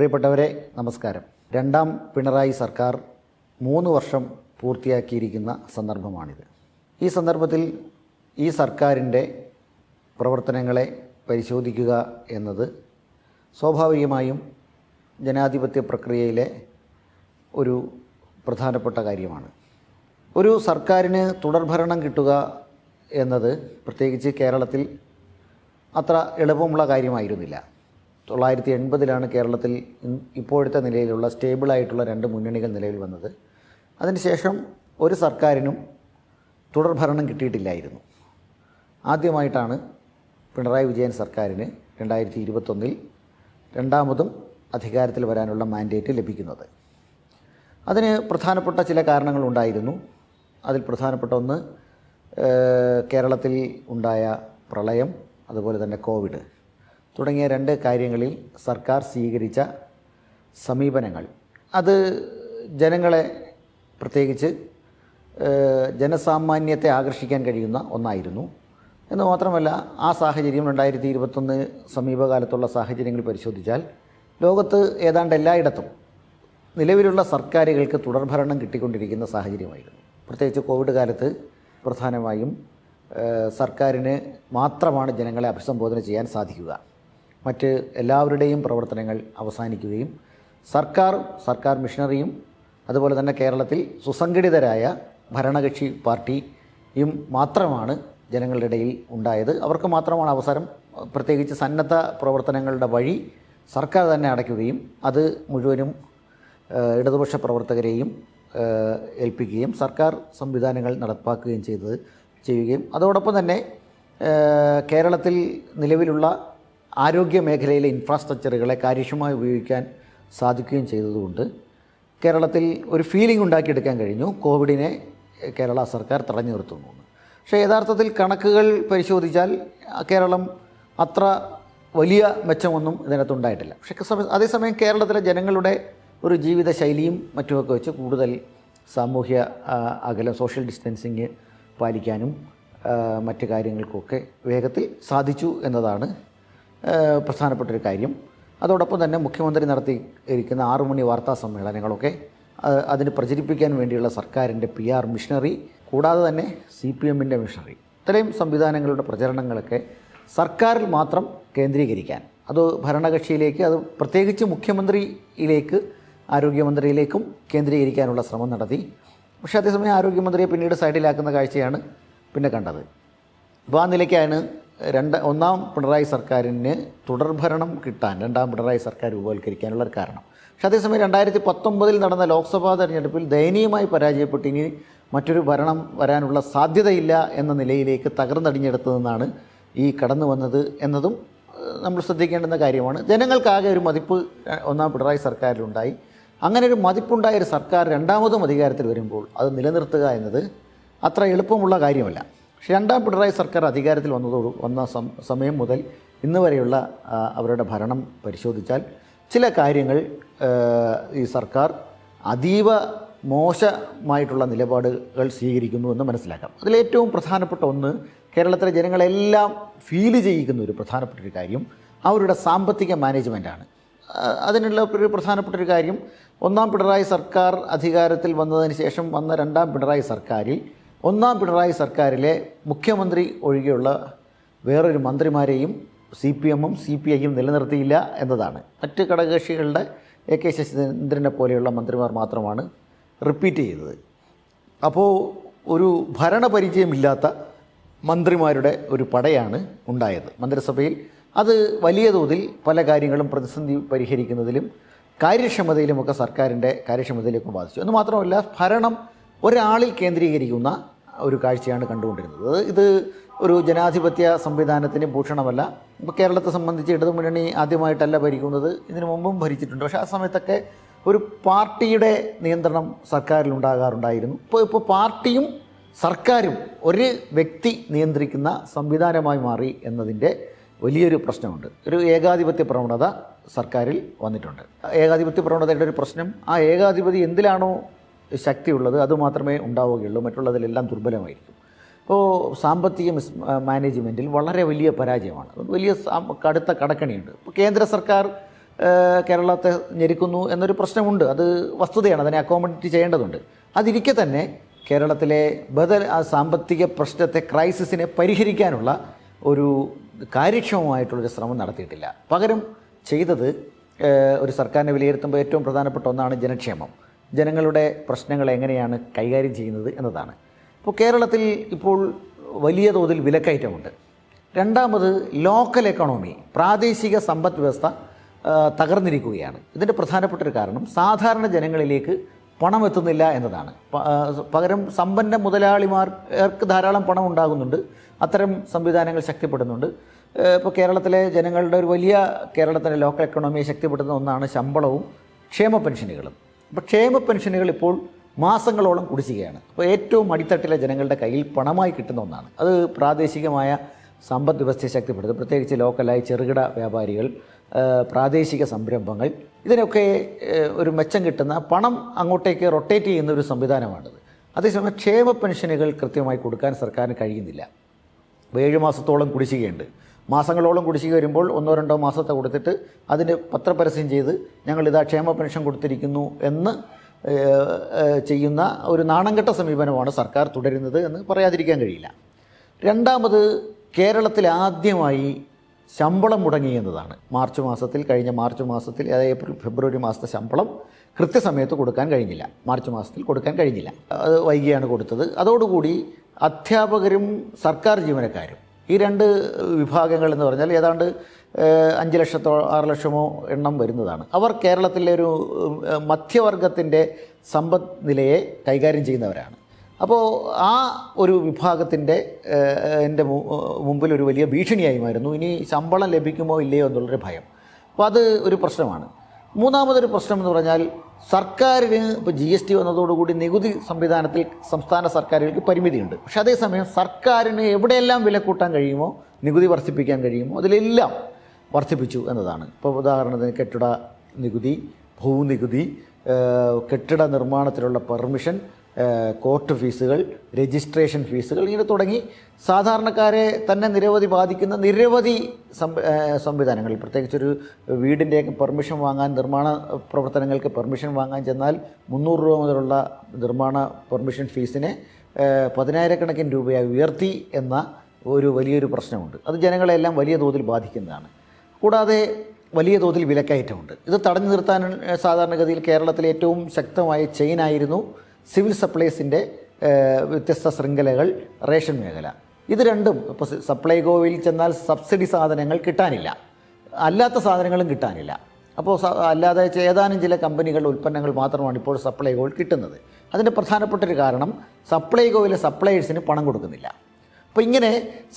പ്രിയപ്പെട്ടവരെ നമസ്കാരം. രണ്ടാം പിണറായി സർക്കാർ മൂന്ന് വർഷം പൂർത്തിയാക്കിയിരിക്കുന്ന സന്ദർഭമാണിത്. ഈ സന്ദർഭത്തിൽ ഈ സർക്കാരിന്റെ പ്രവർത്തനങ്ങളെ പരിശോധിക്കുക എന്നത് സ്വാഭാവികമായും ജനാധിപത്യ പ്രക്രിയയിലെ ഒരു പ്രധാനപ്പെട്ട കാര്യമാണ്. ഒരു സർക്കാരിന് തുടർഭരണം കിട്ടുക എന്നത് പ്രത്യേകിച്ച് കേരളത്തിൽ അത്ര എളുപ്പമുള്ള കാര്യമായിരുന്നില്ല. തൊള്ളായിരത്തി എൺപതിലാണ് കേരളത്തിൽ ഇപ്പോഴത്തെ നിലയിലുള്ള സ്റ്റേബിളായിട്ടുള്ള രണ്ട് മുന്നണികൾ നിലവിൽ വന്നത്. അതിനുശേഷം ഒരു സർക്കാരിനും തുടർഭരണം കിട്ടിയിട്ടില്ലായിരുന്നു. ആദ്യമായിട്ടാണ് പിണറായി വിജയൻ സർക്കാരിന് രണ്ടായിരത്തി ഇരുപത്തൊന്നിൽ രണ്ടാമതും അധികാരത്തിൽ വരാനുള്ള മാൻഡേറ്റ് ലഭിക്കുന്നത്. അതിന് പ്രധാനപ്പെട്ട ചില കാരണങ്ങളുണ്ടായിരുന്നു അതിൽ പ്രധാനപ്പെട്ട ഒന്ന് കേരളത്തിൽ ഉണ്ടായ പ്രളയം അതുപോലെ തന്നെ കോവിഡ്. തുടങ്ങിയ രണ്ട് കാര്യങ്ങളിൽ സർക്കാർ സ്വീകരിച്ച സമീപനങ്ങൾ. അത് ജനങ്ങളെ പ്രത്യേകിച്ച് ജനസാമാന്യത്തെ ആകർഷിക്കാൻ കഴിയുന്ന ഒന്നായിരുന്നു. എന്ന് മാത്രമല്ല ആ സാഹചര്യം രണ്ടായിരത്തി ഇരുപത്തൊന്ന് സമീപകാലത്തുള്ള സാഹചര്യങ്ങൾ പരിശോധിച്ചാൽ ലോകത്ത് ഏതാണ്ട് എല്ലായിടത്തും നിലവിലുള്ള സർക്കാരുകൾക്ക് തുടർഭരണം കിട്ടിക്കൊണ്ടിരിക്കുന്ന സാഹചര്യമായിരുന്നു. പ്രത്യേകിച്ച് കോവിഡ് കാലത്ത് പ്രധാനമായും സർക്കാരിന് മാത്രമാണ് ജനങ്ങളെ അഭിസംബോധന ചെയ്യാൻ സാധിക്കുക. മറ്റ് എല്ലാവരുടെയും പ്രവർത്തനങ്ങൾ അവസാനിക്കുകയും സർക്കാർ സർക്കാർ മിഷനറിയും അതുപോലെ തന്നെ കേരളത്തിൽ സുസംഘടിതരായ ഭരണകക്ഷി പാർട്ടിയും മാത്രമാണ് ജനങ്ങളുടെ ഇടയിൽ ഉണ്ടായത്. അവർക്ക് മാത്രമാണ് അവസരം പ്രത്യേകിച്ച് സന്നദ്ധ പ്രവർത്തനങ്ങളുടെ വഴി സർക്കാർ തന്നെ അടയ്ക്കുകയും അത് മുഴുവനും ഇടതുപക്ഷ പ്രവർത്തകരെയും ഏൽപ്പിക്കുകയും സർക്കാർ സംവിധാനങ്ങൾ നടപ്പാക്കുകയും ചെയ്തത് ചെയ്യുകയും അതോടൊപ്പം തന്നെ കേരളത്തിൽ നിലവിലുള്ള ആരോഗ്യ മേഖലയിലെ ഇൻഫ്രാസ്ട്രക്ചറുകളെ കാര്യക്ഷമമായി ഉപയോഗിക്കാൻ സാധിക്കുകയും ചെയ്തതുകൊണ്ട് കേരളത്തിൽ ഒരു ഫീലിംഗ് ഉണ്ടാക്കിയെടുക്കാൻ കഴിഞ്ഞു. കോവിഡിനെ കേരള സർക്കാർ തടഞ്ഞു നിർത്തുന്നു പക്ഷേ യഥാർത്ഥത്തിൽ കണക്കുകൾ പരിശോധിച്ചാൽ കേരളം അത്ര വലിയ മെച്ചമൊന്നും ഇതിനകത്തുണ്ടായിട്ടില്ല പക്ഷേ അതേസമയം കേരളത്തിലെ ജനങ്ങളുടെ ഒരു ജീവിത ശൈലിയും മറ്റുമൊക്കെ വെച്ച് കൂടുതൽ സാമൂഹ്യ അകലം സോഷ്യൽ ഡിസ്റ്റൻസിങ് പാലിക്കാനും മറ്റു കാര്യങ്ങൾക്കൊക്കെ വേഗത്തിൽ സാധിച്ചു എന്നതാണ് പ്രധാനപ്പെട്ടൊരു കാര്യം. അതോടൊപ്പം തന്നെ മുഖ്യമന്ത്രി നടത്തിയിരിക്കുന്ന ആറു മണി വാർത്താ സമ്മേളനങ്ങളൊക്കെ അതിന് പ്രചരിപ്പിക്കാൻ വേണ്ടിയുള്ള സർക്കാരിന്റെ പി ആർ മിഷനറി കൂടാതെ തന്നെ സി പി എമ്മിന്റെ മിഷനറി. ഇത്രയും സംവിധാനങ്ങളുടെ പ്രചരണങ്ങളൊക്കെ സർക്കാരിൽ മാത്രം കേന്ദ്രീകരിക്കാൻ. അത് ഭരണകക്ഷിയിലേക്ക് അത് പ്രത്യേകിച്ച് മുഖ്യമന്ത്രിയിലേക്ക് ആരോഗ്യമന്ത്രിയിലേക്കും കേന്ദ്രീകരിക്കാനുള്ള ശ്രമം നടത്തി. പക്ഷേ അതേസമയം ആരോഗ്യമന്ത്രിയെ പിന്നീട് സൈഡിലാക്കുന്ന കാഴ്ചയാണ് പിന്നെ കണ്ടത്. അപ്പോൾ ആ നിലയ്ക്കാണ് രണ്ട് ഒന്നാം പിണറായി സർക്കാരിന് തുടർഭരണം കിട്ടാൻ രണ്ടാം പിണറായി സർക്കാർ രൂപവൽക്കരിക്കാനുള്ള ഒരു കാരണം. പക്ഷേ അതേസമയം രണ്ടായിരത്തി പത്തൊമ്പതിൽ നടന്ന ലോക്സഭാ തെരഞ്ഞെടുപ്പിൽ ദയനീയമായി പരാജയപ്പെട്ട് ഇനി മറ്റൊരു ഭരണം വരാനുള്ള സാധ്യതയില്ല എന്ന നിലയിലേക്ക് തകർന്നടിഞ്ഞെടുത്തു നിന്നാണ് ഈ കടന്നു വന്നത് എന്നതും നമ്മൾ ശ്രദ്ധിക്കേണ്ടുന്ന കാര്യമാണ്. ജനങ്ങൾക്കാകെ ഒരു മതിപ്പ് ഒന്നാം പിണറായി സർക്കാരിലുണ്ടായി. അങ്ങനെ ഒരു മതിപ്പുണ്ടായ ഒരു സർക്കാർ രണ്ടാമതും അധികാരത്തിൽ വരുമ്പോൾ അത് നിലനിർത്തുക എന്നത് അത്ര എളുപ്പമുള്ള കാര്യമല്ല. പക്ഷേ രണ്ടാം പിണറായി സർക്കാർ അധികാരത്തിൽ വന്നതോട് വന്ന സമയം മുതൽ ഇന്ന് വരെയുള്ള അവരുടെ ഭരണം പരിശോധിച്ചാൽ ചില കാര്യങ്ങൾ ഈ സർക്കാർ അതീവ മോശമായിട്ടുള്ള നിലപാടുകൾ സ്വീകരിക്കുന്നു എന്ന് മനസ്സിലാക്കാം. അതിലേറ്റവും പ്രധാനപ്പെട്ട ഒന്ന് കേരളത്തിലെ ജനങ്ങളെല്ലാം ഫീൽ ചെയ്യിക്കുന്ന ഒരു പ്രധാനപ്പെട്ട ഒരു കാര്യം അവരുടെ സാമ്പത്തിക മാനേജ്മെന്റാണ് അതിനുള്ള ഒരു പ്രധാനപ്പെട്ട ഒരു കാര്യം ഒന്നാം പിണറായി സർക്കാർ അധികാരത്തിൽ വന്നതിന് ശേഷം വന്ന രണ്ടാം പിണറായി സർക്കാരിൽ ഒന്നാം പിണറായി സർക്കാരിലെ മുഖ്യമന്ത്രി ഒഴികെയുള്ള വേറൊരു മന്ത്രിമാരെയും സി പി എമ്മും സി പി ഐയും നിലനിർത്തിയില്ല എന്നതാണ്. മറ്റ് ഘടകകക്ഷികളുടെ എ കെ ശശീന്ദ്രനെ പോലെയുള്ള മന്ത്രിമാർ മാത്രമാണ് റിപ്പീറ്റ് ചെയ്തത്. അപ്പോൾ ഒരു ഭരണപരിചയമില്ലാത്ത മന്ത്രിമാരുടെ ഒരു പടയാണ് ഉണ്ടായത് മന്ത്രിസഭയിൽ. അത് വലിയ തോതിൽ പല കാര്യങ്ങളും പ്രതിസന്ധി പരിഹരിക്കുന്നതിലും കാര്യക്ഷമതയിലുമൊക്കെ സർക്കാരിന്റെ കാര്യക്ഷമതയിലേക്കും ബാധിച്ചു. എന്ന് മാത്രമല്ല ഭരണം ഒരാളിൽ കേന്ദ്രീകരിക്കുന്ന ഒരു കാഴ്ചയാണ് കണ്ടുകൊണ്ടിരുന്നത്. ഇത് ഒരു ജനാധിപത്യ സംവിധാനത്തിന് ഭൂഷണമല്ല. ഇപ്പോൾ കേരളത്തെ സംബന്ധിച്ച് ഇടതുമുന്നണി ആദ്യമായിട്ടല്ല ഭരിക്കുന്നത്. ഇതിനു മുമ്പും ഭരിച്ചിട്ടുണ്ട്. പക്ഷേ ആ സമയത്തൊക്കെ ഒരു പാർട്ടിയുടെ നിയന്ത്രണം സർക്കാരിലുണ്ടാകാറുണ്ടായിരുന്നു. ഇപ്പോൾ ഇപ്പോൾ പാർട്ടിയും സർക്കാരും ഒരു വ്യക്തി നിയന്ത്രിക്കുന്ന സംവിധാനമായി മാറി എന്നതിന്റെ വലിയൊരു പ്രശ്നമുണ്ട്. ഒരു ഏകാധിപത്യ പ്രവണത സർക്കാരിൽ വന്നിട്ടുണ്ട്. ഏകാധിപത്യ പ്രവണതയുടെ ഒരു പ്രശ്നം ആ ഏകാധിപതി എന്തിലാണോ ശക്തിയുള്ളത് അത് മാത്രമേ ഉണ്ടാവുകയുള്ളൂ. മറ്റുള്ളതിലെല്ലാം ദുർബലമായിരിക്കും. ഇപ്പോൾ സാമ്പത്തിക മിസ് മാനേജ്മെന്റിൽ വളരെ വലിയ പരാജയമാണ്. വലിയ കടുത്ത കടക്കണിയുണ്ട്. ഇപ്പോൾ കേന്ദ്ര സർക്കാർ കേരളത്തെ ഞെരുക്കുന്നു എന്നൊരു പ്രശ്നമുണ്ട്. അത് വസ്തുതയാണ്. അതിനെ അക്കോമഡേറ്റ് ചെയ്യേണ്ടതുണ്ട്. അതിരിക്കെ തന്നെ കേരളത്തിലെ ബദൽ ആ സാമ്പത്തിക പ്രശ്നത്തെ ക്രൈസിസിനെ പരിഹരിക്കാനുള്ള ഒരു കാര്യക്ഷമമായിട്ടുള്ളൊരു ശ്രമം നടത്തിയിട്ടില്ല. പകരം ചെയ്തത് ഒരു സർക്കാരിനെ വിലയിരുത്തുമ്പോൾ ഏറ്റവും പ്രധാനപ്പെട്ട ഒന്നാണ് ജനക്ഷേമം. ജനങ്ങളുടെ പ്രശ്നങ്ങൾ എങ്ങനെയാണ് കൈകാര്യം ചെയ്യുന്നത് എന്നതാണ്. ഇപ്പോൾ കേരളത്തിൽ ഇപ്പോൾ വലിയ തോതിൽ വിലക്കയറ്റമുണ്ട്. രണ്ടാമത് ലോക്കൽ എക്കണോമി പ്രാദേശിക സമ്പദ് വ്യവസ്ഥ തകർന്നിരിക്കുകയാണ്. ഇതിന്റെ പ്രധാനപ്പെട്ട ഒരു കാരണം സാധാരണ ജനങ്ങളിലേക്ക് പണം എത്തുന്നില്ല എന്നതാണ്. പകരം സമ്പന്ന മുതലാളിമാർക്ക് ധാരാളം പണം ഉണ്ടാകുന്നുണ്ട്. അത്തരം സംവിധാനങ്ങൾ ശക്തിപ്പെടുന്നുണ്ട്. ഇപ്പോൾ കേരളത്തിലെ ജനങ്ങളുടെ ഒരു വലിയ കേരളത്തിലെ ലോക്കൽ എക്കണോമിയെ ശക്തിപ്പെടുത്തുന്ന ഒന്നാണ് ശമ്പളവും ക്ഷേമ പെൻഷനുകളും. അപ്പോൾ ക്ഷേമ പെൻഷനുകൾ ഇപ്പോൾ മാസങ്ങളോളം കുടിശ്ശികയാണ്. അപ്പോൾ ഏറ്റവും അടിത്തട്ടിലെ ജനങ്ങളുടെ കയ്യിൽ പണമായി കിട്ടുന്ന ഒന്നാണ്. അത് പ്രാദേശികമായ സമ്പദ് വ്യവസ്ഥയെ ശക്തിപ്പെടുത്തും. പ്രത്യേകിച്ച് ലോക്കലായി ചെറുകിട വ്യാപാരികൾ പ്രാദേശിക സംരംഭങ്ങൾ ഇതിനൊക്കെ ഒരു മെച്ചം കിട്ടുന്ന പണം അങ്ങോട്ടേക്ക് റൊട്ടേറ്റ് ചെയ്യുന്ന ഒരു സംവിധാനമാണിത്. അതേസമയം ക്ഷേമ പെൻഷനുകൾ കൃത്യമായി കൊടുക്കാൻ സർക്കാരിന് കഴിയുന്നില്ല. ഏഴ് മാസത്തോളം കുടിശ്ശികയുണ്ട്. മാസങ്ങളോളം കുടിശ്ശിക വരുമ്പോൾ ഒന്നോ രണ്ടോ മാസത്തെ കൊടുത്തിട്ട് അതിന് പത്രപരസ്യം ചെയ്ത് ഞങ്ങളിതാ ക്ഷേമ പെൻഷൻ കൊടുത്തിരിക്കുന്നു എന്ന് ചെയ്യുന്ന ഒരു നാണംകെട്ട സമീപനമാണ് സർക്കാർ തുടരുന്നത് എന്ന് പറയാതിരിക്കാൻ കഴിയില്ല. രണ്ടാമത് കേരളത്തിൽ ആദ്യമായി ശമ്പളം മുടങ്ങി എന്നതാണ്. മാർച്ച് മാസത്തിൽ കഴിഞ്ഞ മാർച്ച് മാസത്തിൽ അതായത് ഏപ്രിൽ ഫെബ്രുവരി മാസത്തെ ശമ്പളം കൃത്യസമയത്ത് കൊടുക്കാൻ കഴിഞ്ഞില്ല. മാർച്ച് മാസത്തിൽ കൊടുക്കാൻ കഴിഞ്ഞില്ല. അത് വൈകിയാണ് കൊടുത്തത്. അതോടുകൂടി അധ്യാപകരും സർക്കാർ ജീവനക്കാരും ഈ രണ്ട് വിഭാഗങ്ങൾ എന്ന് പറഞ്ഞാൽ ഏതാണ്ട് അഞ്ച് ലക്ഷത്തോ ആറ് ലക്ഷമോ എണ്ണം വരുന്നതാണ്. അവർ കേരളത്തിലെ ഒരു മധ്യവർഗത്തിന്റെ സമ്പദ് നിലയെ കൈകാര്യം ചെയ്യുന്നവരാണ്. അപ്പോൾ ആ ഒരു വിഭാഗത്തിന്റെ എന്റെ മുമ്പിൽ ഒരു വലിയ ഭീഷണിയായി മാറുന്നു. ഇനി ശമ്പളം ലഭിക്കുമോ ഇല്ലയോ എന്നുള്ളൊരു ഭയം. അപ്പോൾ അത് ഒരു പ്രശ്നമാണ്. മൂന്നാമതൊരു പ്രശ്നം എന്ന് പറഞ്ഞാൽ സർക്കാരിന് ഇപ്പോൾ ജി എസ് ടി വന്നതോടുകൂടി നികുതി സംവിധാനത്തിൽ സംസ്ഥാന സർക്കാരുകൾക്ക് പരിമിതിയുണ്ട്. പക്ഷേ അതേസമയം സർക്കാരിന് എവിടെയെല്ലാം വില കൂട്ടാൻ കഴിയുമോ നികുതി വർദ്ധിപ്പിക്കാൻ കഴിയുമോ അതിലെല്ലാം വർദ്ധിപ്പിച്ചു എന്നതാണ്. ഇപ്പോൾ ഉദാഹരണത്തിന് കെട്ടിട നികുതി ഭൂനികുതി കെട്ടിട നിർമ്മാണത്തിലുള്ള പെർമിഷൻ കോർട്ട് ഫീസുകൾ രജിസ്ട്രേഷൻ ഫീസുകൾ ഇങ്ങനെ തുടങ്ങി സാധാരണക്കാരെ തന്നെ നിരവധി ബാധിക്കുന്ന നിരവധി സംവിധാനങ്ങൾ. പ്രത്യേകിച്ചൊരു വീടിന്റെയൊക്കെ പെർമിഷൻ വാങ്ങാൻ നിർമ്മാണ പ്രവർത്തനങ്ങൾക്ക് പെർമിഷൻ വാങ്ങാൻ ചെന്നാൽ മുന്നൂറ് രൂപ മുതലുള്ള നിർമ്മാണ പെർമിഷൻ ഫീസിനെ പതിനായിരക്കണക്കിന് രൂപയായി ഉയർത്തി എന്ന ഒരു വലിയൊരു പ്രശ്നമുണ്ട്. അത് ജനങ്ങളെല്ലാം വലിയ തോതിൽ ബാധിക്കുന്നതാണ്. കൂടാതെ വലിയ തോതിൽ വിലക്കയറ്റമുണ്ട്. ഇത് തടഞ്ഞു നിർത്താൻ സാധാരണഗതിയിൽ കേരളത്തിലെ ഏറ്റവും ശക്തമായ ചെയിനായിരുന്നു സിവിൽ സപ്ലൈസിന്റെ വ്യത്യസ്ത ശൃംഖലകൾ റേഷൻ മേഖല. ഇത് രണ്ടും ഇപ്പോൾ സപ്ലൈ സപ്ലൈകോയിൽ ചെന്നാൽ സബ്സിഡി സാധനങ്ങൾ കിട്ടാനില്ല. അല്ലാത്ത സാധനങ്ങളും കിട്ടാനില്ല. അപ്പോൾ അല്ലാതെ ഏതാനും ചില കമ്പനികളുടെ ഉൽപ്പന്നങ്ങൾ മാത്രമാണ് ഇപ്പോൾ സപ്ലൈകോയിൽ കിട്ടുന്നത്. അതിന്റെ പ്രധാനപ്പെട്ട ഒരു കാരണം സപ്ലൈകോയിലെ സപ്ലയേഴ്സിന് പണം കൊടുക്കുന്നില്ല. അപ്പോൾ ഇങ്ങനെ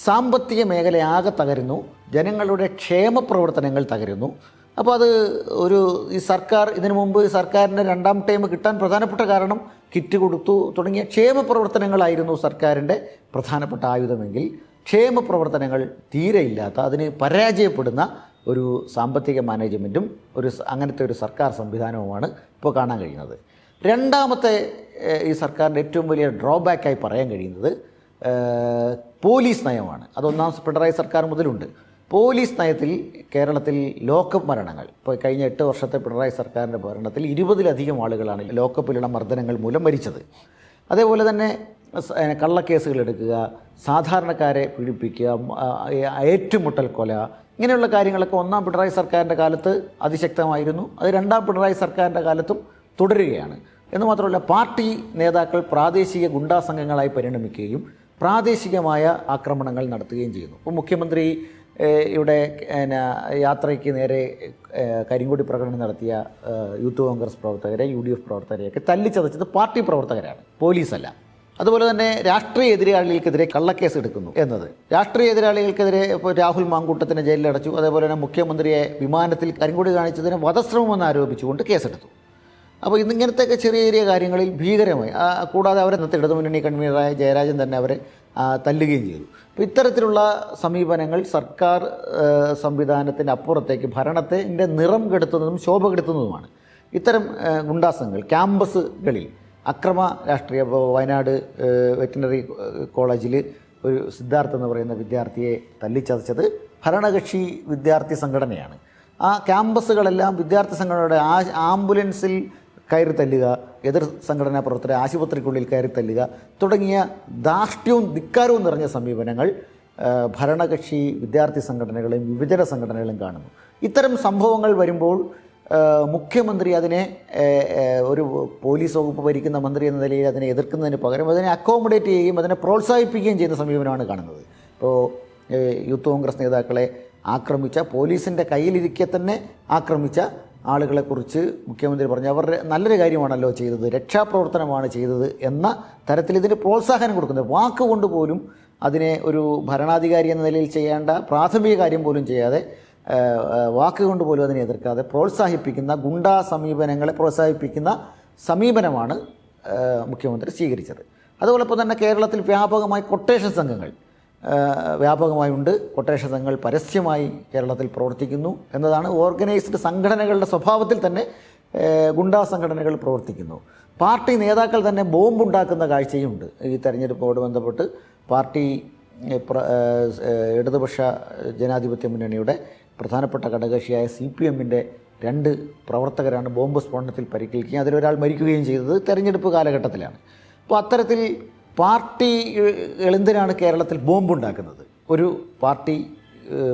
സാമ്പത്തിക മേഖല ആകെ തകരുന്നു ജനങ്ങളുടെ ക്ഷേമ പ്രവർത്തനങ്ങൾ തകരുന്നു അപ്പോൾ അത് ഒരു ഈ സർക്കാർ ഇതിനു മുമ്പ് സർക്കാരിന്റെ രണ്ടാം ടൈം കിട്ടാൻ പ്രധാനപ്പെട്ട കാരണം കിറ്റ് കൊടുത്തു തുടങ്ങിയ ക്ഷേമ പ്രവർത്തനങ്ങളായിരുന്നു സർക്കാരിന്റെ പ്രധാനപ്പെട്ട ആയുധമെങ്കിൽ. ക്ഷേമ പ്രവർത്തനങ്ങൾ തീരെ ഇല്ലാത്ത അതിന് പരാജയപ്പെടുന്ന ഒരു സാമ്പത്തിക മാനേജ്മെന്റും ഒരു അങ്ങനത്തെ ഒരു സർക്കാർ സംവിധാനവുമാണ് ഇപ്പോൾ കാണാൻ കഴിയുന്നത്. രണ്ടാമത്തെ ഈ സർക്കാരിന്റെ ഏറ്റവും വലിയ ഡ്രോബാക്കായി പറയാൻ കഴിയുന്നത് പോലീസ് നയമാണ്. അതൊന്നാം പിണറായി സർക്കാർ മുതലുണ്ട്. പോലീസ് നയത്തിൽ കേരളത്തിൽ ലോക്കപ്പ് മരണങ്ങൾ. ഇപ്പോൾ കഴിഞ്ഞ എട്ട് വർഷത്തെ പിണറായി സർക്കാരിന്റെ ഭരണത്തിൽ ഇരുപതിലധികം ആളുകളാണ് ലോക്കപ്പിലുള്ള മർദ്ദനങ്ങൾ മൂലം മരിച്ചത്. അതേപോലെ തന്നെ കള്ളക്കേസുകൾ എടുക്കുക സാധാരണക്കാരെ പീഡിപ്പിക്കുക ഏറ്റുമുട്ടൽ കൊല ഇങ്ങനെയുള്ള കാര്യങ്ങളൊക്കെ ഒന്നാം പിണറായി സർക്കാരിന്റെ കാലത്ത് അതിശക്തമായിരുന്നു. അത് രണ്ടാം പിണറായി സർക്കാരിന്റെ കാലത്തും തുടരുകയാണ്. എന്ന് മാത്രമല്ല പാർട്ടി നേതാക്കൾ പ്രാദേശിക ഗുണ്ടാസംഘങ്ങളായി പരിണമിക്കുകയും പ്രാദേശികമായ ആക്രമണങ്ങൾ നടത്തുകയും ചെയ്യുന്നു. ഇപ്പോൾ മുഖ്യമന്ത്രി ഇവിടെ എന്നാ യാത്രയ്ക്ക് നേരെ കരിങ്കൊടി പ്രകടനം നടത്തിയ യൂത്ത് കോൺഗ്രസ് പ്രവർത്തകരെ യു ഡി എഫ് പ്രവർത്തകരെയൊക്കെ തല്ലിച്ചതച്ചത് പാർട്ടി പ്രവർത്തകരാണ് പോലീസല്ല. അതുപോലെ തന്നെ രാഷ്ട്രീയ എതിരാളികൾക്കെതിരെ കള്ളക്കേസ് എടുക്കുന്നു എന്നത്. രാഷ്ട്രീയ എതിരാളികൾക്കെതിരെ ഇപ്പോൾ രാഹുൽ മാങ്കൂട്ടത്തിനെ ജയിലിലടച്ചു അതേപോലെ തന്നെ മുഖ്യമന്ത്രിയെ വിമാനത്തിൽ കരിങ്കൊടി കാണിച്ചതിന് വധശ്രമമെന്ന് ആരോപിച്ചുകൊണ്ട് കേസെടുത്തു. അപ്പോൾ ഇന്നിങ്ങനത്തെയൊക്കെ ചെറിയ ചെറിയ കാര്യങ്ങളിൽ ഭീകരമായി കൂടാതെ അവരെ ഇന്നത്തെ ഇടതുമുന്നണി കൺവീനറായ ജയരാജൻ തന്നെ അവരെ തല്ലുകയും ചെയ്തു. അപ്പോൾ ഇത്തരത്തിലുള്ള സമീപനങ്ങൾ സർക്കാർ സംവിധാനത്തിന്റെ അപ്പുറത്തേക്ക് ഭരണത്തിന്റെ നിറം കെടുത്തുന്നതും ശോഭ കെടുത്തുന്നതുമാണ്. ഇത്തരം ഗുണ്ടാസങ്ങൾ ക്യാമ്പസുകളിൽ അക്രമ രാഷ്ട്രീയ വയനാട് വെറ്റിനറി കോളേജിൽ ഒരു സിദ്ധാർത്ഥ എന്ന് പറയുന്ന വിദ്യാർത്ഥിയെ തല്ലിച്ചതച്ചത് ഭരണകക്ഷി വിദ്യാർത്ഥി സംഘടനയാണ്. ആ ക്യാമ്പസുകളെല്ലാം വിദ്യാർത്ഥി സംഘടനയുടെ ആ ആംബുലൻസിൽ കയറി തല്ലുക എതിർ സംഘടനാ പ്രവർത്തകരെ ആശുപത്രിക്കുള്ളിൽ കയറി തല്ലുക തുടങ്ങിയ ധാർഷ്ട്യവും ധിക്കാരവും നിറഞ്ഞ സമീപനങ്ങൾ ഭരണകക്ഷി വിദ്യാർത്ഥി സംഘടനകളെയും വിഭജന സംഘടനകളും കാണുന്നു. ഇത്തരം സംഭവങ്ങൾ വരുമ്പോൾ മുഖ്യമന്ത്രി അതിനെ ഒരു പോലീസ് വകുപ്പ് ഭരിക്കുന്ന മന്ത്രി എന്ന നിലയിൽ അതിനെ എതിർക്കുന്നതിന് പകരം അതിനെ അക്കോമഡേറ്റ് ചെയ്യുകയും അതിനെ പ്രോത്സാഹിപ്പിക്കുകയും ചെയ്യുന്ന സമീപനമാണ് കാണുന്നത്. ഇപ്പോൾ യൂത്ത് കോൺഗ്രസ് നേതാക്കളെ ആക്രമിച്ച പോലീസിന്റെ കയ്യിലിരിക്കെ തന്നെ ആക്രമിച്ച ആളുകളെക്കുറിച്ച് മുഖ്യമന്ത്രി പറഞ്ഞു. അവരുടെ നല്ലൊരു കാര്യമാണല്ലോ ചെയ്തത്. രക്ഷാപ്രവർത്തനമാണ് ചെയ്തത് എന്ന തരത്തിൽ ഇതിന് പ്രോത്സാഹനം കൊടുക്കുന്നത്. വാക്കുകൊണ്ട് പോലും അതിനെ ഒരു ഭരണാധികാരി എന്ന നിലയിൽ ചെയ്യേണ്ട പ്രാഥമിക കാര്യം പോലും ചെയ്യാതെ വാക്കുകൊണ്ട് പോലും അതിനെ എതിർക്കാതെ പ്രോത്സാഹിപ്പിക്കുന്ന ഗുണ്ടാ സമീപനങ്ങളെ പ്രോത്സാഹിപ്പിക്കുന്ന സമീപനമാണ് മുഖ്യമന്ത്രി സ്വീകരിച്ചത്. അതോടൊപ്പം തന്നെ കേരളത്തിൽ വ്യാപകമായി കൊട്ടേഷൻ സംഘങ്ങൾ ആ, വ്യാപകമായുണ്ട്. കൊട്ടേഷൻ സംഘങ്ങൾ പരസ്യമായി കേരളത്തിൽ പ്രവർത്തിക്കുന്നു എന്നതാണ് ഓർഗനൈസ്ഡ് സംഘടനകളുടെ സ്വഭാവത്തിൽ തന്നെ ഗുണ്ടാ സംഘടനകൾ പ്രവർത്തിക്കുന്നു. പാർട്ടി നേതാക്കൾ തന്നെ ബോംബുണ്ടാക്കുന്ന കാഴ്ചയുമുണ്ട് ഈ തെരഞ്ഞെടുപ്പോട് ബന്ധപ്പെട്ട് പാർട്ടി ഇടതുപക്ഷ ജനാധിപത്യ മുന്നണിയുടെ പ്രധാനപ്പെട്ട ഘടകകക്ഷിയായ സി പി എമ്മിന്റെ രണ്ട് പ്രവർത്തകരാണ് ബോംബ് സ്ഫോടനത്തിൽ പരിക്കേൽക്കുകയും അതിലൊരാൾ മരിക്കുകയും ചെയ്തത് തെരഞ്ഞെടുപ്പ് കാലഘട്ടത്തിലാണ്. അപ്പോൾ അത്തരത്തിൽ പാർട്ടി എന്തിനാണ് കേരളത്തിൽ ബോംബുണ്ടാക്കുന്നത്? ഒരു പാർട്ടി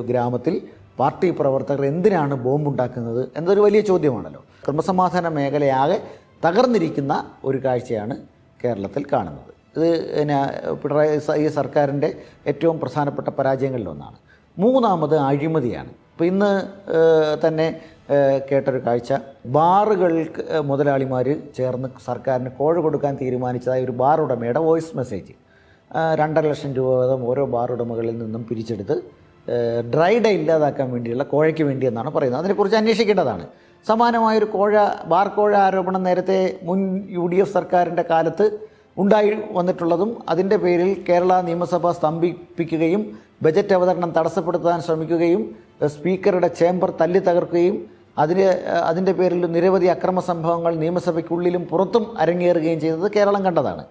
ഗ്രാമത്തിൽ പാർട്ടി പ്രവർത്തകർ എന്തിനാണ് ബോംബുണ്ടാക്കുന്നത് എന്നതൊരു വലിയ ചോദ്യമാണല്ലോ. ക്രമസമാധാന മേഖലയാകെ തകർന്നിരിക്കുന്ന ഒരു കാഴ്ചയാണ് കേരളത്തിൽ കാണുന്നത്. ഇത് പിന്നെ പിണറായി ഈ സർക്കാരിന്റെ ഏറ്റവും പ്രധാനപ്പെട്ട പരാജയങ്ങളിലൊന്നാണ്. മൂന്നാമത് അഴിമതിയാണ്. ഇപ്പോൾ ഇന്ന് തന്നെ കേട്ടൊരു കാഴ്ച. ബാറുകൾ മുതലാളിമാർ ചേർന്ന് സർക്കാരിന് കോഴ കൊടുക്കാൻ തീരുമാനിച്ചതായ ഒരു ബാർ ഉടമയുടെ വോയിസ് മെസ്സേജ്. രണ്ടര ലക്ഷം രൂപ വീതം ഓരോ ബാർ ഉടമകളിൽ നിന്നും പിരിച്ചെടുത്ത് ഡ്രൈ ഡേ ഇല്ലാതാക്കാൻ വേണ്ടിയുള്ള കോഴയ്ക്ക് വേണ്ടി എന്നാണ് പറയുന്നത്. അതിനെക്കുറിച്ച് അന്വേഷിക്കേണ്ടതാണ്. സമാനമായൊരു കോഴ ബാർ കോഴ ആരോപണം നേരത്തെ മുൻ യു ഡി എഫ് സർക്കാരിന്റെ കാലത്ത് ഉണ്ടായി വന്നിട്ടുള്ളതും അതിന്റെ പേരിൽ കേരള നിയമസഭ സ്തംഭിപ്പിക്കുകയും ബജറ്റ് അവതരണം തടസ്സപ്പെടുത്താൻ ശ്രമിക്കുകയും സ്പീക്കറുടെ ചേംബർ തല്ലി തകർക്കുകയും അതിന് അതിന്റെ പേരിൽ നിരവധി അക്രമ സംഭവങ്ങൾ നിയമസഭയ്ക്കുള്ളിലും പുറത്തും അരങ്ങേറുകയും ചെയ്തത് കേരളം കണ്ടതാണ്.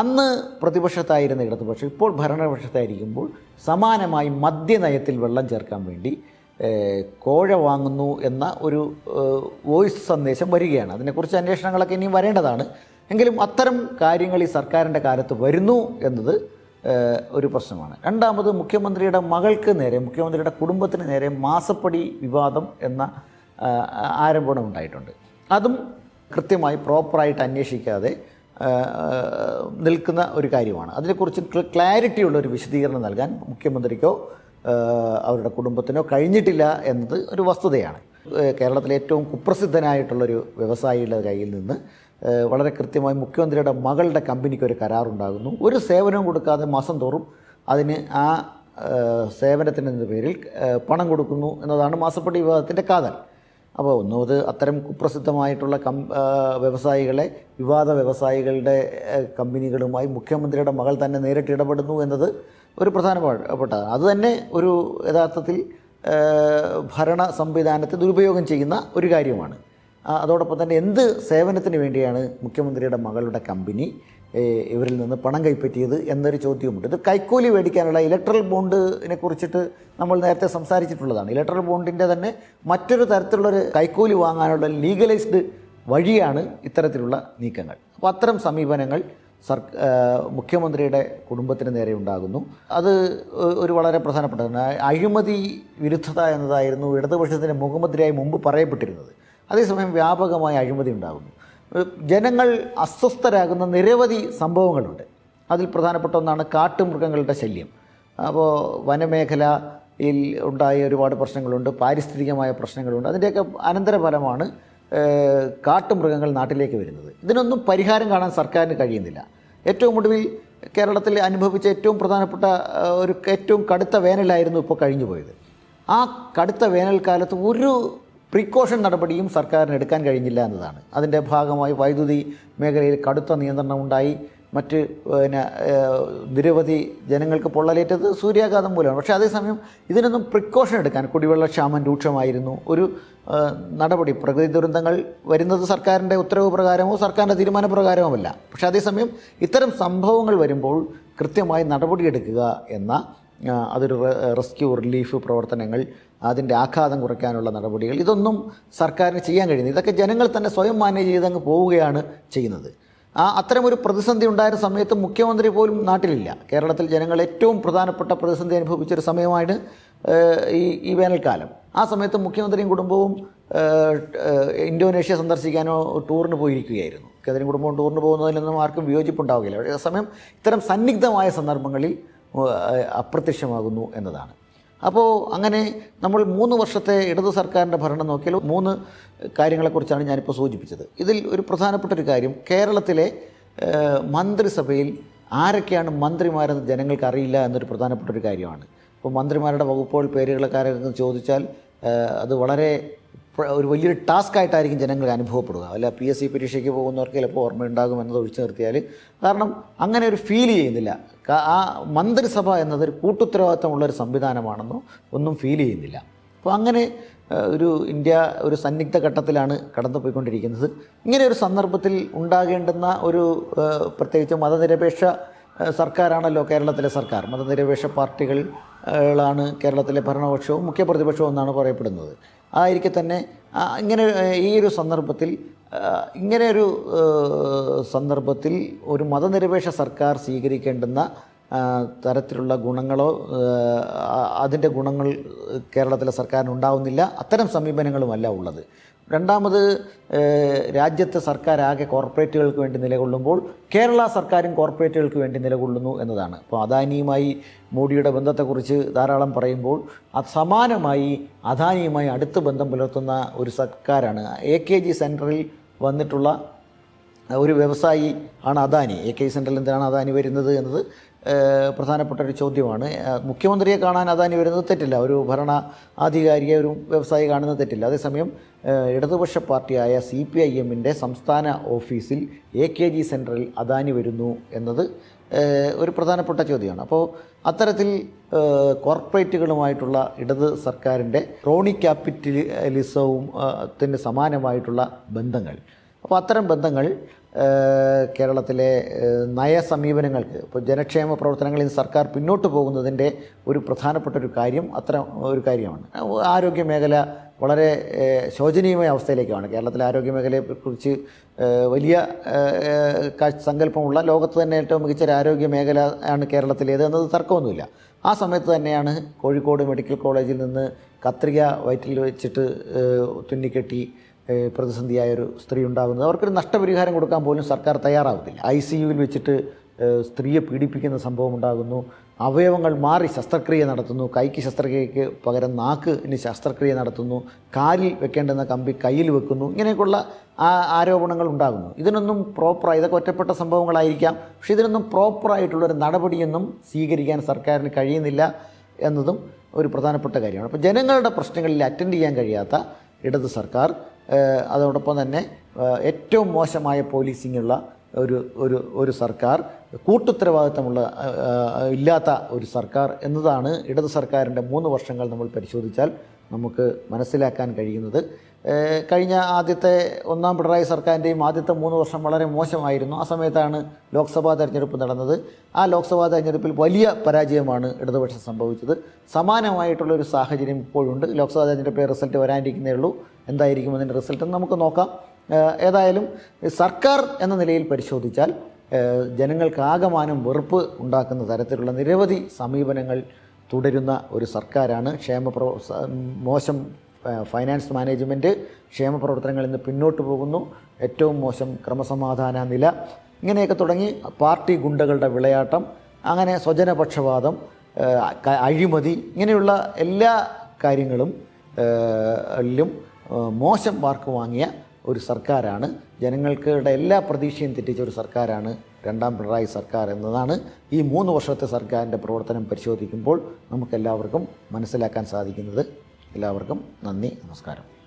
അന്ന് പ്രതിപക്ഷത്തായിരുന്ന ഇടതുപക്ഷം ഇപ്പോൾ ഭരണപക്ഷത്തായിരിക്കുമ്പോൾ സമാനമായി മദ്യനയത്തിൽ വെള്ളം ചേർക്കാൻ വേണ്ടി കോഴ വാങ്ങുന്നു എന്ന ഒരു വോയിസ് സന്ദേശം വരികയാണ്. അതിനെക്കുറിച്ച് അന്വേഷണങ്ങളൊക്കെ ഇനിയും വരേണ്ടതാണ്. എങ്കിലും അത്തരം കാര്യങ്ങൾ ഈ സർക്കാരിന്റെ കാലത്ത് വരുന്നു എന്നത് ഒരു പ്രശ്നമാണ്. രണ്ടാമത് മുഖ്യമന്ത്രിയുടെ മകൾക്ക് നേരെ മുഖ്യമന്ത്രിയുടെ കുടുംബത്തിന് നേരെ മാസപ്പടി വിവാദം എന്ന ആ, ആരോപണം ഉണ്ടായിട്ടുണ്ട് അതും കൃത്യമായി പ്രോപ്പറായിട്ട് അന്വേഷിക്കാതെ നിൽക്കുന്ന ഒരു കാര്യമാണ്. അതിനെക്കുറിച്ച് ക്ലാരിറ്റി ക്ലാരിറ്റിയുള്ള ഒരു വിശദീകരണം നൽകാൻ മുഖ്യമന്ത്രിക്കോ അവരുടെ കുടുംബത്തിനോ കഴിഞ്ഞിട്ടില്ല എന്നത് ഒരു വസ്തുതയാണ്. കേരളത്തിലെ ഏറ്റവും കുപ്രസിദ്ധനായിട്ടുള്ളൊരു വ്യവസായിയുടെ കയ്യിൽ നിന്ന് വളരെ കൃത്യമായി മുഖ്യമന്ത്രിയുടെ മകളുടെ കമ്പനിക്ക് ഒരു കരാറുണ്ടാകുന്നു. ഒരു സേവനവും കൊടുക്കാതെ മാസം തോറും അതിന് ആ സേവനത്തിന്റെ പേരിൽ പണം കൊടുക്കുന്നു എന്നതാണ് മാസപ്പടി വിവാദത്തിന്റെ കാതൽ. അപ്പോൾ ഒന്നുമത് അത്തരം കുപ്രസിദ്ധമായിട്ടുള്ള കം വ്യവസായികളെ വിവാദ വ്യവസായികളുടെ കമ്പനികളുമായി മുഖ്യമന്ത്രിയുടെ മകൾ തന്നെ നേരിട്ട് ഇടപെടുന്നു എന്നത് ഒരു പ്രധാനപ്പെട്ട അത് തന്നെ ഒരു യഥാർത്ഥത്തിൽ ഭരണ സംവിധാനത്തെ ദുരുപയോഗം ചെയ്യുന്ന ഒരു കാര്യമാണ്. അതോടൊപ്പം തന്നെ എന്ത് സേവനത്തിന് വേണ്ടിയാണ് മുഖ്യമന്ത്രിയുടെ മകളുടെ കമ്പനി ഇവരിൽ നിന്ന് പണം കൈപ്പറ്റിയത് എന്നൊരു ചോദ്യമുണ്ട് ഇത് കൈക്കൂലി മേടിക്കാനുള്ള ഇലക്ട്രൽ ബോണ്ടിനെ കുറിച്ചിട്ട് നമ്മൾ നേരത്തെ സംസാരിച്ചിട്ടുള്ളതാണ്. ഇലക്ട്രൽ ബോണ്ടിന്റെ തന്നെ മറ്റൊരു തരത്തിലുള്ളൊരു കൈക്കൂലി വാങ്ങാനുള്ള ലീഗലൈസ്ഡ് വഴിയാണ് ഇത്തരത്തിലുള്ള നീക്കങ്ങൾ. അപ്പോൾ അത്തരം സമീപനങ്ങൾ സർ മുഖ്യമന്ത്രിയുടെ കുടുംബത്തിന് നേരെ ഉണ്ടാകുന്നു. അത് ഒരു വളരെ പ്രധാനപ്പെട്ടതാണ്. അഴിമതി വിരുദ്ധത എന്നതായിരുന്നു ഇടതുപക്ഷത്തിന്റെ മുഖമുദ്രയായി മുമ്പ് പറയപ്പെട്ടിരുന്നത്. അതേസമയം വ്യാപകമായ അഴിമതി ഉണ്ടാകുന്നു. ജനങ്ങൾ അസ്വസ്ഥരാകുന്ന നിരവധി സംഭവങ്ങളുണ്ട്. അതിൽ പ്രധാനപ്പെട്ട ഒന്നാണ് കാട്ടുമൃഗങ്ങളുടെ ശല്യം. അപ്പോൾ വനമേഖലയിൽ ഉണ്ടായ ഒരുപാട് പ്രശ്നങ്ങളുണ്ട് പാരിസ്ഥിതികമായ പ്രശ്നങ്ങളുണ്ട്. അതിന്റെയൊക്കെ അനന്തരഫലമാണ് കാട്ടുമൃഗങ്ങൾ നാട്ടിലേക്ക് വരുന്നത്. ഇതിനൊന്നും പരിഹാരം കാണാൻ സർക്കാരിന് കഴിയുന്നില്ല. ഏറ്റവും ഒടുവിൽ കേരളത്തിൽ അനുഭവിച്ച ഏറ്റവും പ്രധാനപ്പെട്ട ഒരു ഏറ്റവും കടുത്ത വേനലായിരുന്നു ഇപ്പോൾ കഴിഞ്ഞു പോയത് ആ കടുത്ത വേനൽക്കാലത്ത് ഒരു പ്രിക്കോഷൻ നടപടിയും സർക്കാരിന് എടുക്കാൻ കഴിഞ്ഞില്ല എന്നതാണ്. അതിന്റെ ഭാഗമായി വൈദ്യുതി മേഖലയിൽ കടുത്ത നിയന്ത്രണം ഉണ്ടായി. മറ്റ് പിന്നെ നിരവധി ജനങ്ങൾക്ക് പൊള്ളലേറ്റത് സൂര്യാഘാതം മൂലമാണ്. പക്ഷേ അതേസമയം ഇതിനൊന്നും പ്രിക്കോഷൻ എടുക്കാൻ കുടിവെള്ളക്ഷാമം രൂക്ഷമായിരുന്നു. ഒരു നടപടി. പ്രകൃതി ദുരന്തങ്ങൾ വരുന്നത് സർക്കാരിന്റെ ഉത്തരവ് പ്രകാരമോ സർക്കാരിന്റെ തീരുമാനപ്രകാരവുമല്ല. പക്ഷേ അതേസമയം ഇത്തരം സംഭവങ്ങൾ വരുമ്പോൾ കൃത്യമായി നടപടിയെടുക്കുക എന്ന അതൊരു റെസ്ക്യൂ റിലീഫ് പ്രവർത്തനങ്ങൾ അതിന്റെ ആഘാതം കുറയ്ക്കാനുള്ള നടപടികൾ. ഇതൊന്നും സർക്കാരിന് ചെയ്യാൻ കഴിയുന്നില്ല. ഇതൊക്കെ ജനങ്ങൾ തന്നെ സ്വയം മാനേജ് ചെയ്ത് അങ്ങ് പോവുകയാണ് ചെയ്യുന്നത്. ആ അത്തരമൊരു പ്രതിസന്ധി ഉണ്ടായിരുന്ന സമയത്ത് മുഖ്യമന്ത്രി പോലും നാട്ടിലില്ല. കേരളത്തിൽ ജനങ്ങൾ ഏറ്റവും പ്രധാനപ്പെട്ട പ്രതിസന്ധി അനുഭവിച്ചൊരു സമയമാണ് ഈ ഈ വേനൽക്കാലം. ആ സമയത്ത് മുഖ്യമന്ത്രിയും കുടുംബവും ഇന്തോനേഷ്യ സന്ദർശിക്കാനോ ടൂറിന് പോയിരിക്കുകയായിരുന്നു. കേന്ദ്രം കുടുംബവും ടൂറിന് പോകുന്നതിലൊന്നും ആർക്കും വിയോജിപ്പുണ്ടാവുകയില്ല. പക്ഷേ അതേസമയം ഇത്തരം സന്നിഗ്ധമായ സന്ദർഭങ്ങളിൽ അപ്രത്യക്ഷമാകുന്നു എന്നതാണ്. അപ്പോൾ അങ്ങനെ നമ്മൾ മൂന്ന് വർഷത്തെ ഇടതു സർക്കാരിന്റെ ഭരണം നോക്കിയാൽ മൂന്ന് കാര്യങ്ങളെക്കുറിച്ചാണ് ഞാനിപ്പോൾ സൂചിപ്പിച്ചത്. ഇതിൽ ഒരു പ്രധാനപ്പെട്ട ഒരു കാര്യം കേരളത്തിലെ മന്ത്രിസഭയിൽ ആരൊക്കെയാണ് മന്ത്രിമാരെന്ന് ജനങ്ങൾക്ക് അറിയില്ല എന്നൊരു പ്രധാനപ്പെട്ട ഒരു കാര്യമാണ്. ഇപ്പോൾ മന്ത്രിമാരുടെ വകുപ്പുകൾ പേരുകളൊക്കെ ആരെങ്കിലും ചോദിച്ചാൽ അത് വളരെ ഒരു വലിയൊരു ടാസ്ക് ആയിട്ടായിരിക്കും ജനങ്ങൾ അനുഭവപ്പെടുക. അല്ല പി എസ് സി പരീക്ഷയ്ക്ക് പോകുന്നവർക്ക് ചിലപ്പോൾ ഓർമ്മയുണ്ടാകും എന്നത് ഒഴിച്ചു നിർത്തിയാൽ. കാരണം അങ്ങനെ ഒരു ഫീൽ ചെയ്യുന്നില്ല. ആ മന്ത്രിസഭ എന്നത് ഒരു കൂട്ടുത്തരവാദിത്തമുള്ളൊരു സംവിധാനമാണെന്നോ ഒന്നും ഫീൽ ചെയ്യുന്നില്ല. അപ്പോൾ അങ്ങനെ ഒരു ഇന്ത്യ ഒരു സന്നിഗ്ധ ഘട്ടത്തിലാണ് കടന്നുപോയിക്കൊണ്ടിരിക്കുന്നത്. ഇങ്ങനെ ഒരു സന്ദർഭത്തിൽ ഉണ്ടാകേണ്ടുന്ന ഒരു പ്രത്യേകിച്ച് മതനിരപേക്ഷ സർക്കാരാണല്ലോ കേരളത്തിലെ സർക്കാർ. മതനിരപേക്ഷ പാർട്ടികളാണ് കേരളത്തിലെ ഭരണപക്ഷവും മുഖ്യ പ്രതിപക്ഷവും എന്നാണ് പറയപ്പെടുന്നത്. ആയിരിക്കെ തന്നെ ഇങ്ങനെ ഈ ഒരു സന്ദർഭത്തിൽ ഇങ്ങനെ ഒരു സന്ദർഭത്തിൽ ഒരു മതനിരപേക്ഷ സർക്കാർ സ്വീകരിക്കേണ്ടുന്ന തരത്തിലുള്ള ഗുണങ്ങളോ അതിന്റെ ഗുണങ്ങൾ കേരളത്തിലെ സർക്കാരിന് ഉണ്ടാവുന്നില്ല അത്തരം സമീപനങ്ങളുമല്ല ഉള്ളത്. രണ്ടാമത് രാജ്യത്തെ ആകെ കോർപ്പറേറ്റുകൾക്ക് വേണ്ടി നിലകൊള്ളുമ്പോൾ കേരള സർക്കാരും കോർപ്പറേറ്റുകൾക്ക് വേണ്ടി നിലകൊള്ളുന്നു എന്നതാണ്. അപ്പോൾ അദാനിയുമായി മോഡിയുടെ ബന്ധത്തെക്കുറിച്ച് ധാരാളം പറയുമ്പോൾ സമാനമായി അദാനിയുമായി അടുത്ത് ബന്ധം പുലർത്തുന്ന ഒരു സർക്കാരാണ്. എ കെ ജി സെന്ററിൽ വന്നിട്ടുള്ള ഒരു വ്യവസായി ആണ് അദാനി. എ കെ ജി സെന്ററിൽ എന്തിനാണ് അദാനി വരുന്നത് എന്നത് പ്രധാനപ്പെട്ട ഒരു ചോദ്യമാണ്. മുഖ്യമന്ത്രിയെ കാണാൻ അദാനി വരുന്നത് തെറ്റില്ല. ഒരു ഭരണ ആധികാരിക ഒരു വ്യവസായി കാണുന്നത് തെറ്റില്ല. അതേസമയം ഇടതുപക്ഷ പാർട്ടിയായ സി പി ഐ എമ്മിന്റെ സംസ്ഥാന ഓഫീസിൽ എ കെ ജി സെന്ററിൽ അദാനി വരുന്നു എന്നത് ഒരു പ്രധാനപ്പെട്ട ചോദ്യമാണ്. അപ്പോൾ അത്തരത്തിൽ കോർപ്പറേറ്റുകളുമായിട്ടുള്ള ഇടത് സർക്കാരിന്റെ ക്രോണി ക്യാപിറ്റലിസവും ത്തിന് സമാനമായിട്ടുള്ള ബന്ധങ്ങൾ. അപ്പോൾ അത്തരം ബന്ധങ്ങൾ കേരളത്തിലെ നയ നയസമീപനങ്ങൾക്ക് ഇപ്പോൾ ജനക്ഷേമ പ്രവർത്തനങ്ങളിൽ സർക്കാർ പിന്നോട്ട് പോകുന്നതിന്റെ ഒരു പ്രധാനപ്പെട്ട ഒരു കാര്യം അത്ര ഒരു കാര്യമാണ്. ആരോഗ്യ മേഖല വളരെ ശോചനീയമായ അവസ്ഥയിലേക്കാണ്. കേരളത്തിലെ ആരോഗ്യ മേഖലയെക്കുറിച്ച് വലിയ സങ്കല്പമുള്ള ലോകത്ത് തന്നെ ഏറ്റവും മികച്ച ഒരു ആരോഗ്യ മേഖല ആണ് കേരളത്തിലേത് എന്നത് തർക്കമൊന്നുമില്ല. ആ സമയത്ത് തന്നെയാണ് കോഴിക്കോട് മെഡിക്കൽ കോളേജിൽ നിന്ന് കത്രിക വയറ്റിൽ വെച്ചിട്ട് തുന്നിക്കെട്ടി പ്രതിസന്ധിയായ ഒരു സ്ത്രീ ഉണ്ടാകുന്നത്. അവർക്കൊരു നഷ്ടപരിഹാരം കൊടുക്കാൻ പോലും സർക്കാർ തയ്യാറാവത്തില്ല. ഐ സി യുവിൽ വെച്ചിട്ട് സ്ത്രീയെ പീഡിപ്പിക്കുന്ന സംഭവം ഉണ്ടാകുന്നു. അവയവങ്ങൾ മാറി ശസ്ത്രക്രിയ നടത്തുന്നു. കൈക്ക് ശസ്ത്രക്രിയയ്ക്ക് പകരം നാക്കിന് ശസ്ത്രക്രിയ നടത്തുന്നു. കാലിൽ വെക്കേണ്ടെന്ന കമ്പി കയ്യിൽ വെക്കുന്നു. ഇങ്ങനെയൊക്കെയുള്ള ആരോപണങ്ങൾ ഉണ്ടാകുന്നു. ഇതിനൊന്നും പ്രോപ്പറായി ഇതൊക്കെ ഒറ്റപ്പെട്ട സംഭവങ്ങളായിരിക്കാം. പക്ഷേ ഇതിനൊന്നും പ്രോപ്പറായിട്ടുള്ളൊരു നടപടിയൊന്നും സ്വീകരിക്കാൻ സർക്കാരിന് കഴിയുന്നില്ല എന്നതും ഒരു പ്രധാനപ്പെട്ട കാര്യമാണ്. അപ്പോൾ ജനങ്ങളുടെ പ്രശ്നങ്ങളിൽ അറ്റൻഡ് ചെയ്യാൻ കഴിയാത്ത ഇടത് സർക്കാർ അതോടൊപ്പം തന്നെ ഏറ്റവും മോശമായ പോലീസിങ്ങുള്ള ഒരു ഒരു ഒരു സർക്കാർ കൂട്ടുത്തരവാദിത്തമുള്ള ഇല്ലാത്ത ഒരു സർക്കാർ എന്നതാണ് ഇടത് സർക്കാരിന്റെ മൂന്ന് വർഷങ്ങൾ നമ്മൾ പരിശോധിച്ചാൽ നമുക്ക് മനസ്സിലാക്കാൻ കഴിയുന്നത്. കഴിഞ്ഞ ആദ്യത്തെ ഒന്നാം പിണറായി സർക്കാരിന്റെയും ആദ്യത്തെ മൂന്ന് വർഷം വളരെ മോശമായിരുന്നു. ആ സമയത്താണ് ലോക്സഭാ തെരഞ്ഞെടുപ്പ് നടന്നത്. ആ ലോക്സഭാ തെരഞ്ഞെടുപ്പിൽ വലിയ പരാജയമാണ് ഇടതുപക്ഷം സംഭവിച്ചത്. സമാനമായിട്ടുള്ളൊരു സാഹചര്യം ഇപ്പോഴുണ്ട്. ലോക്സഭാ തെരഞ്ഞെടുപ്പിലെ റിസൾട്ട് വരാനിരിക്കുന്നേ ഉള്ളൂ. എന്തായിരിക്കും അതിന്റെ റിസൾട്ട് നമുക്ക് നോക്കാം. ഏതായാലും സർക്കാർ എന്ന നിലയിൽ പരിശോധിച്ചാൽ ജനങ്ങൾക്ക് ആകമാനം വെറുപ്പ് ഉണ്ടാക്കുന്ന തരത്തിലുള്ള നിരവധി സമീപനങ്ങൾ തുടരുന്ന ഒരു സർക്കാരാണ്. ക്ഷേമപ്ര സ- മോശം ഫൈനാൻസ് മാനേജ്മെന്റ് ക്ഷേമ പ്രവർത്തനങ്ങളിൽ നിന്ന് പിന്നോട്ട് പോകുന്നു. ഏറ്റവും മോശം ക്രമസമാധാന നില. ഇങ്ങനെയൊക്കെ തുടങ്ങി പാർട്ടി ഗുണ്ടകളുടെ വിളയാട്ടം അങ്ങനെ സ്വജനപക്ഷപാതം അഴിമതി ഇങ്ങനെയുള്ള എല്ലാ കാര്യങ്ങളും ലും മോശം മാർക്ക് വാങ്ങിയ ഒരു സർക്കാരാണ്. ജനങ്ങൾക്കുടെ എല്ലാ പ്രതീക്ഷയും തെറ്റിച്ച ഒരു സർക്കാരാണ് രണ്ടാം പിണറായി സർക്കാർ എന്നതാണ് ഈ മൂന്ന് വർഷത്തെ സർക്കാരിന്റെ പ്രവർത്തനം പരിശോധിക്കുമ്പോൾ നമുക്കെല്ലാവർക്കും മനസ്സിലാക്കാൻ സാധിക്കുന്നത്. എല്ലാവർക്കും നന്ദി നമസ്കാരം.